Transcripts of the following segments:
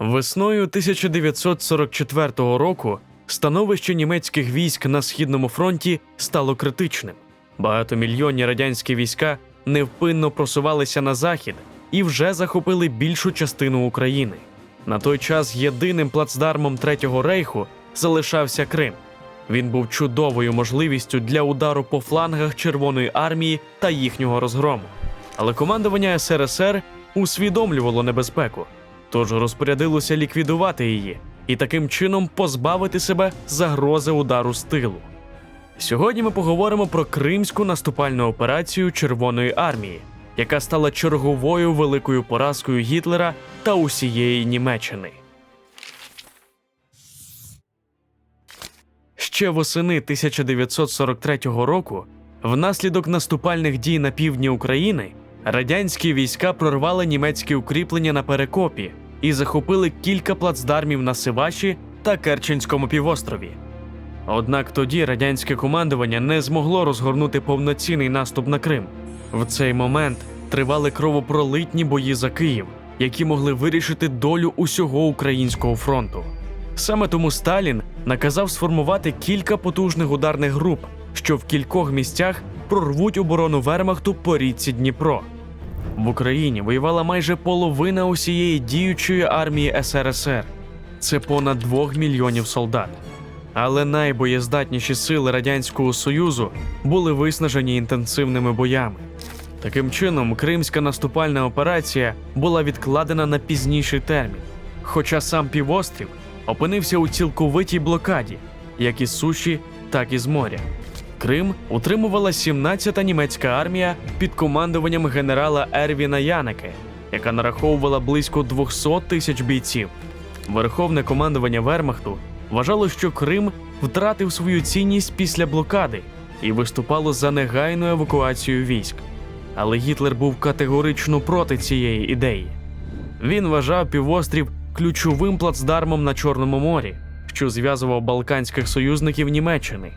Весною 1944 року становище німецьких військ на східному фронті стало критичним. Багатомільйонні радянські війська невпинно просувалися на захід і вже захопили більшу частину України. На той час єдиним плацдармом Третього рейху залишався Крим. Він був чудовою можливістю для удару по флангах Червоної армії та їхнього розгрому. Але командування СРСР усвідомлювало небезпеку, тож розпорядилося ліквідувати її і таким чином позбавити себе загрози удару з тилу. Сьогодні ми поговоримо про кримську наступальну операцію Червоної армії, яка стала черговою великою поразкою Гітлера та усієї Німеччини. Ще восени 1943 року, внаслідок наступальних дій на півдні України, радянські війська прорвали німецькі укріплення на Перекопі і захопили кілька плацдармів на Сиваші та Керченському півострові. Однак тоді радянське командування не змогло розгорнути повноцінний наступ на Крим. В цей момент тривали кровопролитні бої за Київ, які могли вирішити долю усього українського фронту. Саме тому Сталін наказав сформувати кілька потужних ударних груп, що в кількох місцях прорвуть оборону Вермахту по річці Дніпро. В Україні воювала майже половина усієї діючої армії СРСР. Це понад 2 мільйонів солдат. Але найбоєздатніші сили Радянського Союзу були виснажені інтенсивними боями. Таким чином, кримська наступальна операція була відкладена на пізніший термін, хоча сам півострів опинився у цілковитій блокаді, як із суші, так і з моря. Крим утримувала 17-та німецька армія під командуванням генерала Ервіна Янеке, яка нараховувала близько 200 тисяч бійців. Верховне командування Вермахту вважало, що Крим втратив свою цінність після блокади і виступало за негайну евакуацію військ. Але Гітлер був категорично проти цієї ідеї. Він вважав півострів ключовим плацдармом на Чорному морі, що зв'язував балканських союзників Німеччини.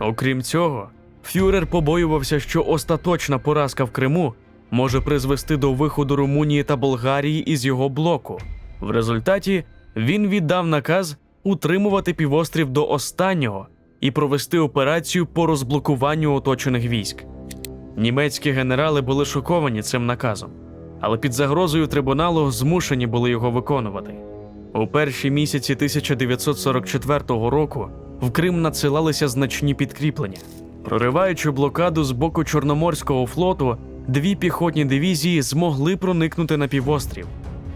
Окрім цього, Фюрер побоювався, що остаточна поразка в Криму може призвести до виходу Румунії та Болгарії із його блоку. В результаті він віддав наказ утримувати півострів до останнього і провести операцію по розблокуванню оточених військ. Німецькі генерали були шоковані цим наказом, але під загрозою трибуналу змушені були його виконувати. У перші місяці 1944 року в Крим надсилалися значні підкріплення. Прориваючи блокаду з боку Чорноморського флоту, дві піхотні дивізії змогли проникнути на півострів.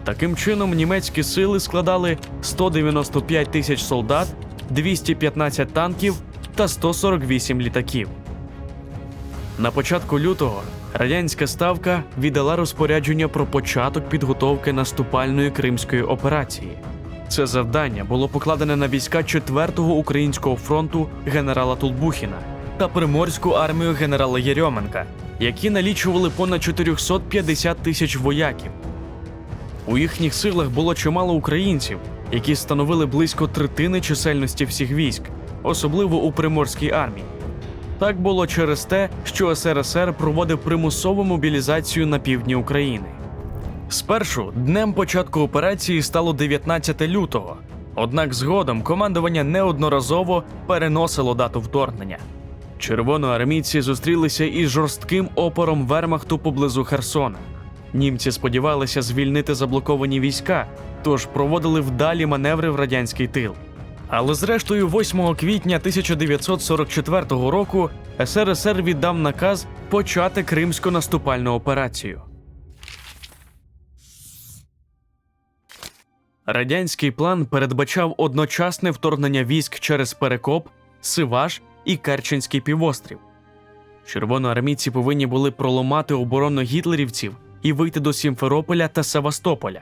Таким чином, німецькі сили складали 195 тисяч солдат, 215 танків та 148 літаків. На початку лютого радянська ставка віддала розпорядження про початок підготовки наступальної кримської операції. Це завдання було покладене на війська 4-го українського фронту генерала Тулбухіна та приморську армію генерала Єрьоменка, які налічували понад 450 тисяч вояків. У їхніх силах було чимало українців, які становили близько третини чисельності всіх військ, особливо у приморській армії. Так було через те, що СРСР проводив примусову мобілізацію на півдні України. Спершу днем початку операції стало 19 лютого, однак згодом командування неодноразово переносило дату вторгнення. Червоноармійці зустрілися із жорстким опором Вермахту поблизу Херсона. Німці сподівалися звільнити заблоковані війська, тож проводили вдалі маневри в радянський тил. Але зрештою, 8 квітня 1944 року СРСР віддав наказ почати кримську наступальну операцію. Радянський план передбачав одночасне вторгнення військ через Перекоп, Сиваш і Керченський півострів. Червоноармійці повинні були проламати оборону гітлерівців і вийти до Сімферополя та Севастополя.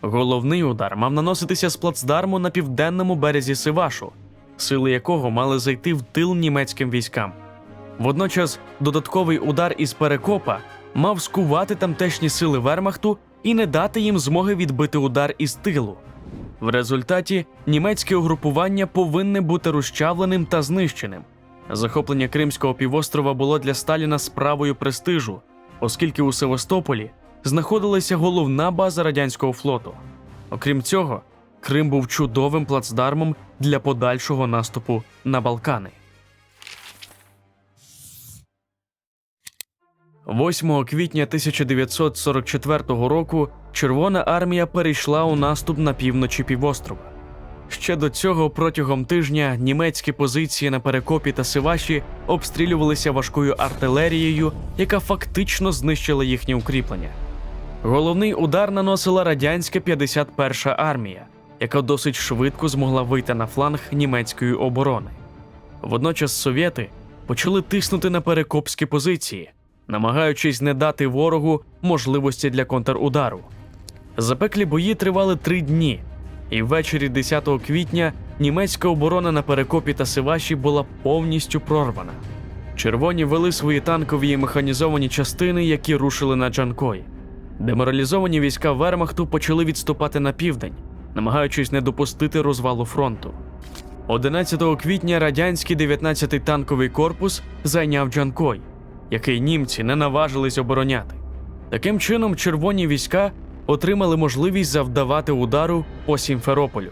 Головний удар мав наноситися з плацдарму на південному березі Сивашу, сили якого мали зайти в тил німецьким військам. Водночас додатковий удар із Перекопа мав скувати тамтешні сили Вермахту і не дати їм змоги відбити удар із тилу. В результаті німецьке угрупування повинне бути розчавленим та знищеним. Захоплення Кримського півострова було для Сталіна справою престижу, оскільки у Севастополі знаходилася головна база радянського флоту. Окрім цього, Крим був чудовим плацдармом для подальшого наступу на Балкани. 8 квітня 1944 року Червона армія перейшла у наступ на півночі півострова. Ще до цього протягом тижня німецькі позиції на Перекопі та Сиваші обстрілювалися важкою артилерією, яка фактично знищила їхні укріплення. Головний удар наносила радянська 51-ша армія, яка досить швидко змогла вийти на фланг німецької оборони. Водночас совєти почали тиснути на перекопські позиції, намагаючись не дати ворогу можливості для контрудару. Запеклі бої тривали три дні, і ввечері 10 квітня німецька оборона на Перекопі та Сиваші була повністю прорвана. Червоні вели свої танкові і механізовані частини, які рушили на Джанкой. Деморалізовані війська Вермахту почали відступати на південь, намагаючись не допустити розвалу фронту. 11 квітня радянський 19-й танковий корпус зайняв Джанкой, який німці не наважились обороняти. Таким чином, червоні війська отримали можливість завдавати удару по Сімферополю.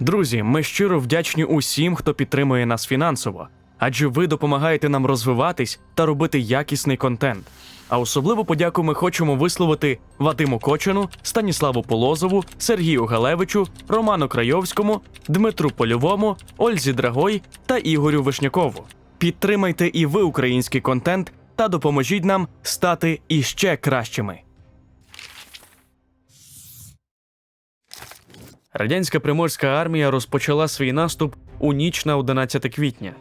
Друзі, ми щиро вдячні усім, хто підтримує нас фінансово, адже ви допомагаєте нам розвиватись та робити якісний контент. А особливу подяку ми хочемо висловити Вадиму Кочину, Станіславу Полозову, Сергію Галевичу, Роману Крайовському, Дмитру Польовому, Ользі Драгой та Ігорю Вишнякову. Підтримайте і ви український контент та допоможіть нам стати іще кращими. Радянська приморська армія розпочала свій наступ у ніч на 11 квітня.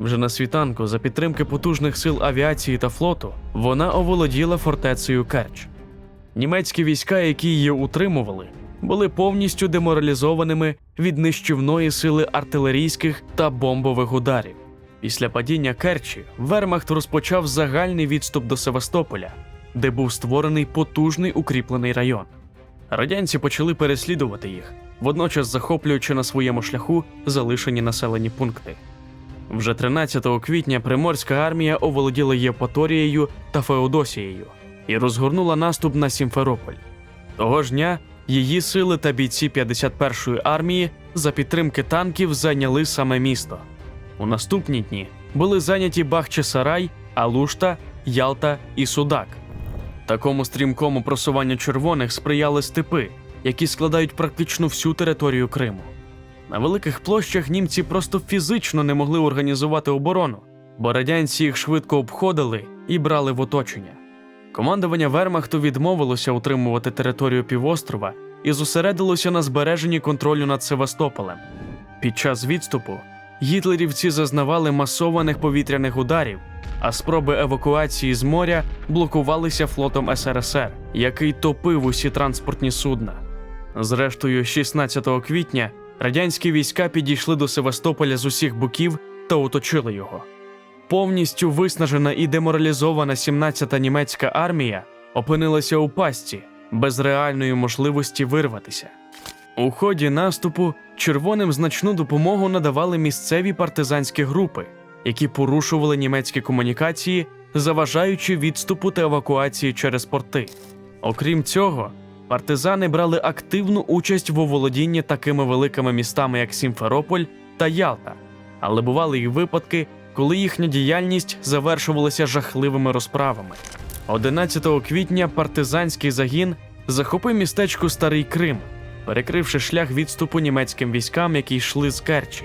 Вже на світанку, за підтримки потужних сил авіації та флоту, вона оволоділа фортецею Керч. Німецькі війська, які її утримували, були повністю деморалізованими від нищівної сили артилерійських та бомбових ударів. Після падіння Керчі Вермахт розпочав загальний відступ до Севастополя, де був створений потужний укріплений район. Радянці почали переслідувати їх, водночас захоплюючи на своєму шляху залишені населені пункти. Вже 13 квітня Приморська армія оволоділа Євпаторією та Феодосією і розгорнула наступ на Сімферополь. Того ж дня її сили та бійці 51-ї армії за підтримки танків зайняли саме місто. У наступні дні були зайняті Бахчисарай, Алушта, Ялта і Судак. Такому стрімкому просуванню червоних сприяли степи, які складають практично всю територію Криму. На великих площах німці просто фізично не могли організувати оборону, бо радянці їх швидко обходили і брали в оточення. Командування Вермахту відмовилося утримувати територію півострова і зосередилося на збереженні контролю над Севастополем. Під час відступу гітлерівці зазнавали масованих повітряних ударів, а спроби евакуації з моря блокувалися флотом СРСР, який топив усі транспортні судна. Зрештою, 16 квітня радянські війська підійшли до Севастополя з усіх боків та оточили його. Повністю виснажена і деморалізована 17-та німецька армія опинилася у пастці без реальної можливості вирватися. У ході наступу червоним значну допомогу надавали місцеві партизанські групи, які порушували німецькі комунікації, заважаючи відступу та евакуації через порти. Окрім цього, партизани брали активну участь в оволодінні такими великими містами, як Сімферополь та Ялта, але бували й випадки, коли їхня діяльність завершувалася жахливими розправами. 11 квітня партизанський загін захопив містечко Старий Крим, перекривши шлях відступу німецьким військам, які йшли з Керчі.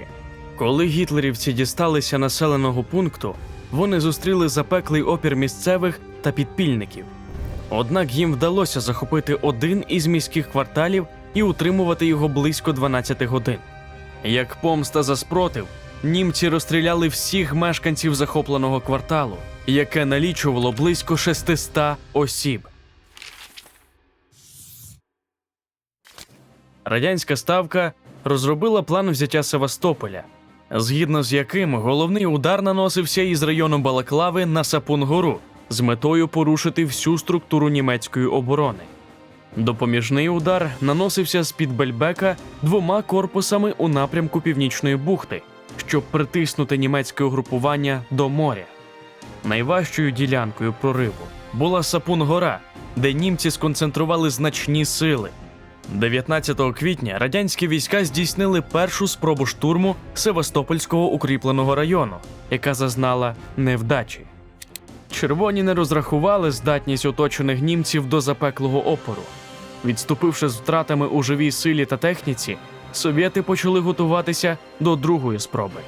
Коли гітлерівці дісталися населеного пункту, вони зустріли запеклий опір місцевих та підпільників. Однак їм вдалося захопити один із міських кварталів і утримувати його близько 12 годин. Як помста за спротив, німці розстріляли всіх мешканців захопленого кварталу, яке налічувало близько 600 осіб. Радянська ставка розробила план взяття Севастополя, згідно з яким головний удар наносився із району Балаклави на Сапун-гору з метою порушити всю структуру німецької оборони. Допоміжний удар наносився з під Бельбека двома корпусами у напрямку Північної бухти, щоб притиснути німецьке угрупування до моря. Найважчою ділянкою прориву була Сапун-гора, де німці сконцентрували значні сили. 19 квітня радянські війська здійснили першу спробу штурму Севастопольського укріпленого району, яка зазнала невдачі. Червоні не розрахували здатність оточених німців до запеклого опору. Відступивши з втратами у живій силі та техніці, совєти почали готуватися до другої спроби.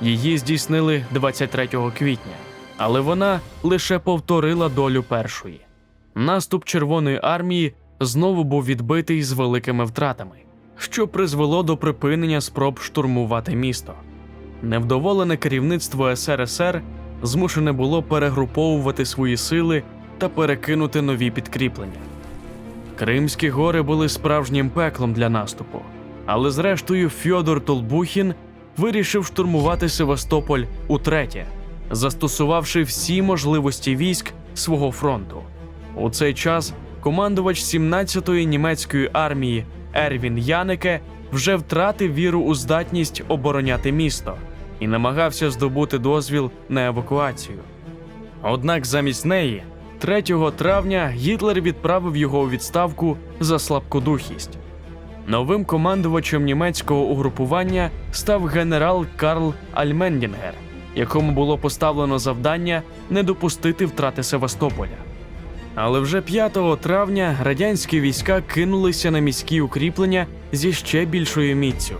Її здійснили 23 квітня, але вона лише повторила долю першої. Наступ Червоної армії знову був відбитий з великими втратами, що призвело до припинення спроб штурмувати місто. Невдоволене керівництво СРСР змушене було перегруповувати свої сили та перекинути нові підкріплення. Кримські гори були справжнім пеклом для наступу, але зрештою Фьодор Толбухін вирішив штурмувати Севастополь утретє, застосувавши всі можливості військ свого фронту. У цей час командувач 17-ї німецької армії Ервін Янеке вже втратив віру у здатність обороняти місто і намагався здобути дозвіл на евакуацію. Однак замість неї 3 травня Гітлер відправив його у відставку за слабкодухість. Новим командувачем німецького угрупування став генерал Карл Альмендінгер, якому було поставлено завдання не допустити втрати Севастополя. Але вже 5 травня радянські війська кинулися на міські укріплення зі ще більшою міцю,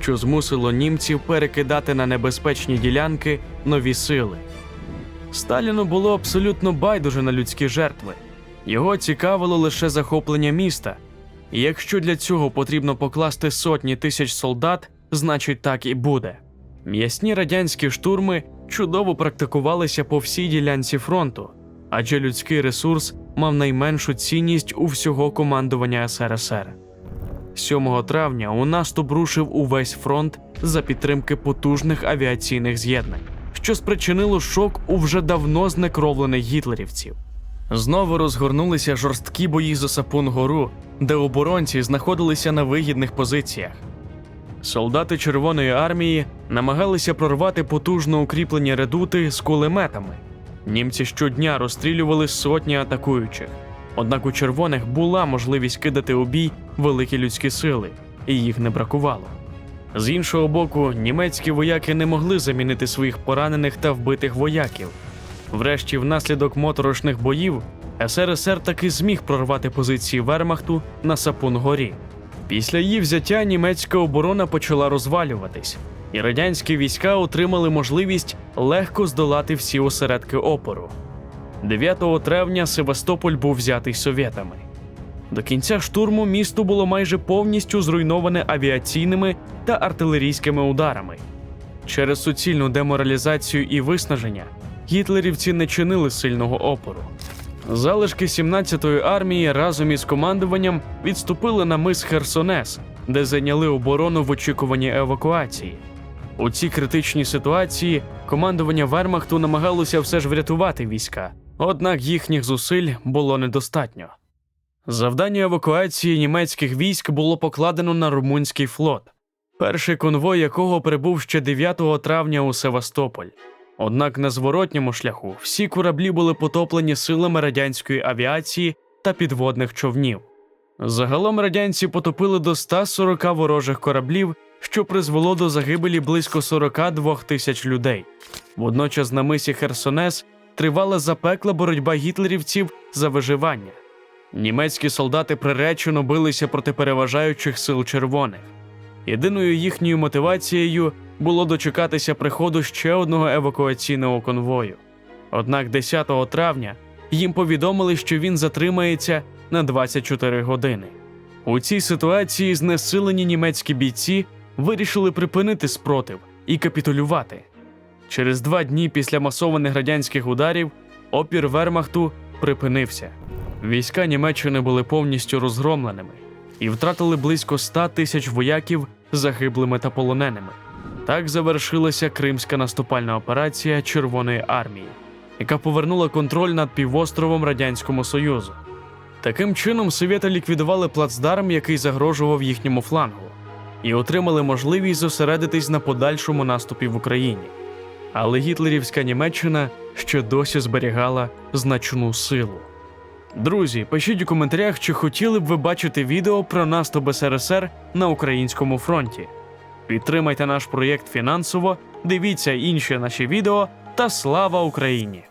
що змусило німців перекидати на небезпечні ділянки нові сили. Сталіну було абсолютно байдуже на людські жертви. Його цікавило лише захоплення міста. І якщо для цього потрібно покласти сотні тисяч солдат, значить так і буде. М'ясні радянські штурми чудово практикувалися по всій ділянці фронту, адже людський ресурс мав найменшу цінність у всього командування СРСР. 7 травня у наступ рушив увесь фронт за підтримки потужних авіаційних з'єднань, що спричинило шок у вже давно знекровлених гітлерівців. Знову розгорнулися жорсткі бої за Сапун гору, де оборонці знаходилися на вигідних позиціях. Солдати Червоної армії намагалися прорвати потужно укріплені редути з кулеметами. Німці щодня розстрілювали сотні атакуючих. Однак у червоних була можливість кидати у бій великі людські сили, і їх не бракувало. З іншого боку, німецькі вояки не могли замінити своїх поранених та вбитих вояків. Врешті, внаслідок моторошних боїв, СРСР таки зміг прорвати позиції Вермахту на Сапун-горі. Після її взяття німецька оборона почала розвалюватись, і радянські війська отримали можливість легко здолати всі осередки опору. 9 травня Севастополь був взятий совєтами. До кінця штурму місто було майже повністю зруйноване авіаційними та артилерійськими ударами. Через суцільну деморалізацію і виснаження гітлерівці не чинили сильного опору. Залишки 17-ї армії разом із командуванням відступили на мис Херсонес, де зайняли оборону в очікуванні евакуації. У цій критичній ситуації командування Вермахту намагалося все ж врятувати війська, однак їхніх зусиль було недостатньо. Завдання евакуації німецьких військ було покладено на румунський флот, перший конвой якого прибув ще 9 травня у Севастополь. Однак на зворотньому шляху всі кораблі були потоплені силами радянської авіації та підводних човнів. Загалом радянці потопили до 140 ворожих кораблів, що призвело до загибелі близько 42 тисяч людей. Водночас на мисі Херсонес тривала запекла боротьба гітлерівців за виживання. Німецькі солдати приречено билися проти переважаючих сил червоних. Єдиною їхньою мотивацією було дочекатися приходу ще одного евакуаційного конвою. Однак 10 травня їм повідомили, що він затримається на 24 години. У цій ситуації знесилені німецькі бійці вирішили припинити спротив і капітулювати. Через два дні після масованих радянських ударів опір Вермахту припинився. Війська Німеччини були повністю розгромленими і втратили близько 100 тисяч вояків загиблими та полоненими. Так завершилася Кримська наступальна операція Червоної армії, яка повернула контроль над півостровом Радянському Союзу. Таким чином, совєти ліквідували плацдарм, який загрожував їхньому флангу, і отримали можливість зосередитись на подальшому наступі в Україні. Але гітлерівська Німеччина ще досі зберігала значну силу. Друзі, пишіть у коментарях, чи хотіли б ви бачити відео про наступ СРСР на українському фронті. Підтримайте наш проєкт фінансово, дивіться інші наші відео та слава Україні!